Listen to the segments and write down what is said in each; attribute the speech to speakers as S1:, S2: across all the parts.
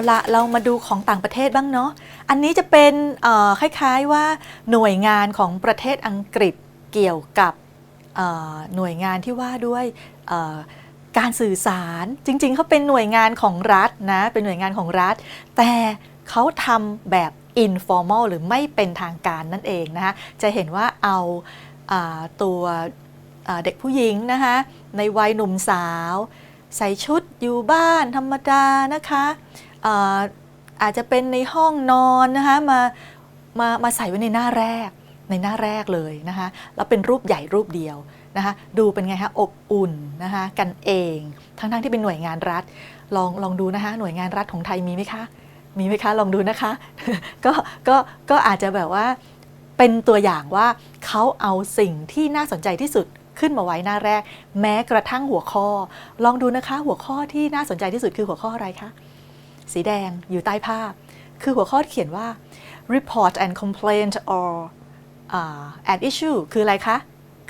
S1: เอาละเรามาดูของต่างประเทศบ้างเนาะ อันนี้จะเป็นคล้ายๆว่าหน่วยงานของประเทศอังกฤษเกี่ยวกับหน่วยงานที่ว่าด้วยการสื่อสารจริงๆเขาเป็นหน่วยงานของรัฐนะเป็นหน่วยงานของรัฐ แต่เขาทำแบบ informal หรือไม่เป็นทางการนั่นเองนะคะจะเห็นว่าเอาอาตัวเด็กผู้หญิงนะคะในวัยหนุ่มสาว ใส่ชุดอยู่บ้านธรรมดานะคะ อาจจะเป็นในห้องนอนนะคะมามามาใส่ไว้ในหน้าแรกในหน้าแรกเลยนะคะแล้วเป็นรูปใหญ่รูปเดียวนะคะดูเป็นไงคะอบอุ่นนะคะกันเอง ทั้งๆที่เป็นหน่วยงานรัฐลองลองดูนะคะหน่วยงานรัฐของไทยมีไหมคะมีไหมคะลองดูนะคะก็ก็ก็อาจจะแบบว่าเป็นตัวอย่างว่าเขาเอาสิ่งที่น่าสนใจที่สุดขึ้นมาไว้หน้าแรก แม้กระทั่งหัวข้อ ลองดูนะคะ หัวข้อที่น่าสนใจที่สุดคือหัวข้ออะไรคะ สีแดงอยู่ใต้ภาพ คือหัวข้อที่เขียนว่า report and complaint or uh, an issue คืออะไรคะ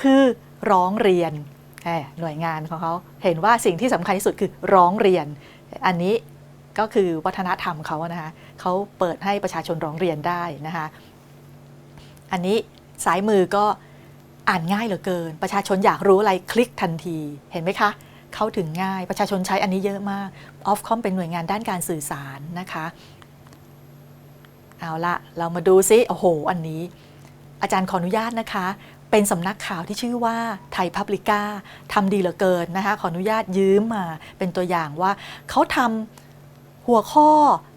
S1: คือร้องเรียน หน่วยงานของเขาเห็นว่าสิ่งที่สำคัญที่สุดคือร้องเรียน อันนี้ก็คือวัฒนธรรมเขานะคะเขาเปิดให้ประชาชนร้องเรียนได้นะคะอันนี้สายมือก็อ่านง่ายเหลือเกิน ประชาชนอยากรู้อะไรคลิกทันทีเห็นไหมคะ เข้าถึงง่าย ประชาชนใช้อันนี้เยอะมากออฟคอมเป็นหน่วยงานด้านการสื่อสารนะคะ เอาละเรามาดูซิโอ้โห อันนี้ อาจารย์ขออนุญาตนะคะ เป็นสำนักข่าวที่ชื่อว่าไทยพับลิก้าทำดีเหลือเกินนะคะ ขออนุญาตยืมมาเป็นตัวอย่างว่าเขาทำ หัวข้อ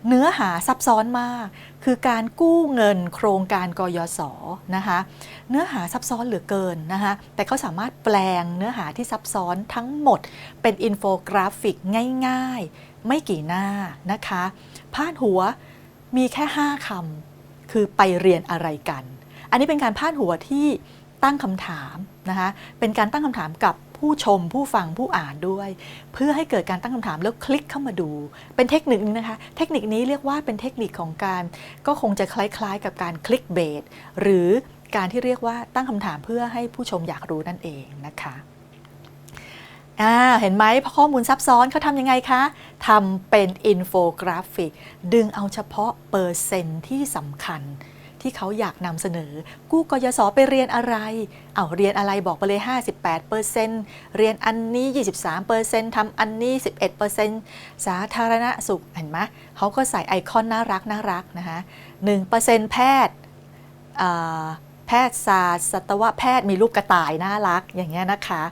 S1: เนื้อหาซับซ้อนมาก คือการกู้เงินโครงการกยศนะคะเนื้อหาซับซ้อนเหลือเกินนะคะแต่เขาสามารถแปลงเนื้อหาที่ซับซ้อนทั้งหมด เป็นอินโฟกราฟิกง่าย ๆ ไม่กี่หน้านะคะพาดหัวมีแค่ 5คำคือไปเรียนอะไรกัน อันนี้เป็นการพาดหัวที่ตั้งคำถามนะคะเป็นการตั้งคำถามกับผู้ชมผู้ฟังผู้อ่านด้วย เพื่อให้เกิดการตั้งคำถามแล้วคลิกเข้ามาดู เป็นเทคนิคนึงนะคะ เทคนิคนี้เรียกว่าเป็นเทคนิคของการ ก็คงจะคล้ายๆ กับการคลิกเบสหรือการที่เรียกว่าตั้งคำถามเพื่อให้ผู้ชมอยากรู้นั่นเองนะคะอ่าเห็นไหมพอข้อมูลซับซ้อนเขาทำยังไงคะทำเป็นอินโฟกราฟิก ดึงเอาเฉพาะเปอร์เซ็นต์ที่สำคัญ ที่เขาอยากนำเสนอ กู้กยศไปเรียนอะไร เอาเรียนอะไรบอกไปเลย 58เปอร์เซ็นต์เรียนอันนี้ 23เปอร์เซ็นต์ทำอันนี้ 11เปอร์เซ็นต์สาธารณสุขเห็นไหมเขาก็ใส่ไอคอนน่ารักน่ารักนะคะ1เปอร์เซ็นต์แพทย์แพทยศาสตร์สัตวแพทย์มีรูปกระต่ายน่ารักอย่างเงี้ยนะคะ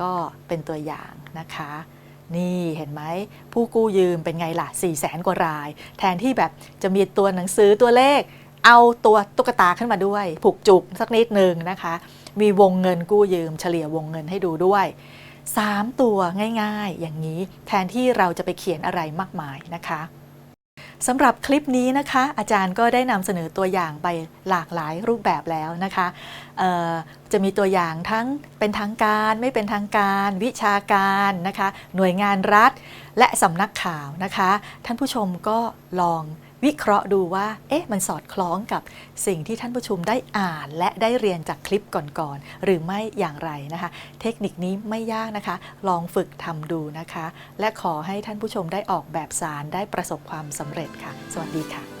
S1: ก็เป็นตัวอย่างนะคะนี่เห็นไหมผู้กู้ยืมเป็นไงล่ะ4 0 0แสนกว่าราย แทนที่แบบจะมีตัวหนังสือตัวเลข เอาตัวตุ๊กตาขึ้นมาด้วย ผูกจุกสักนิดหนึ่งนะคะ มีวงเงินกู้ยืมเฉลี่ยวงเงินให้ดูด้วย 3 ตัวง่ายๆ อย่างนี้แทนที่เราจะไปเขียนอะไรมากมายนะคะสำหรับคลิปนี้นะคะ อาจารย์ก็ได้นำเสนอตัวอย่างไปหลากหลายรูปแบบแล้วนะคะจะมีตัวอย่างทั้งเป็นทางการไม่เป็นทางการ วิชาการนะคะ หน่วยงานรัฐ และสำนักข่าวนะคะ ท่านผู้ชมก็ลอง วิเคราะห์ดูว่า เอ๊ะ มันสอดคล้องกับสิ่งที่ท่านผู้ชมได้อ่าน และได้เรียนจากคลิปก่อนๆ หรือไม่อย่างไรนะคะ เทคนิคนี้ไม่ยากนะคะ ลองฝึกทำดูนะคะ และขอให้ท่านผู้ชมได้ออกแบบสารได้ประสบความสำเร็จค่ะ สวัสดีค่ะ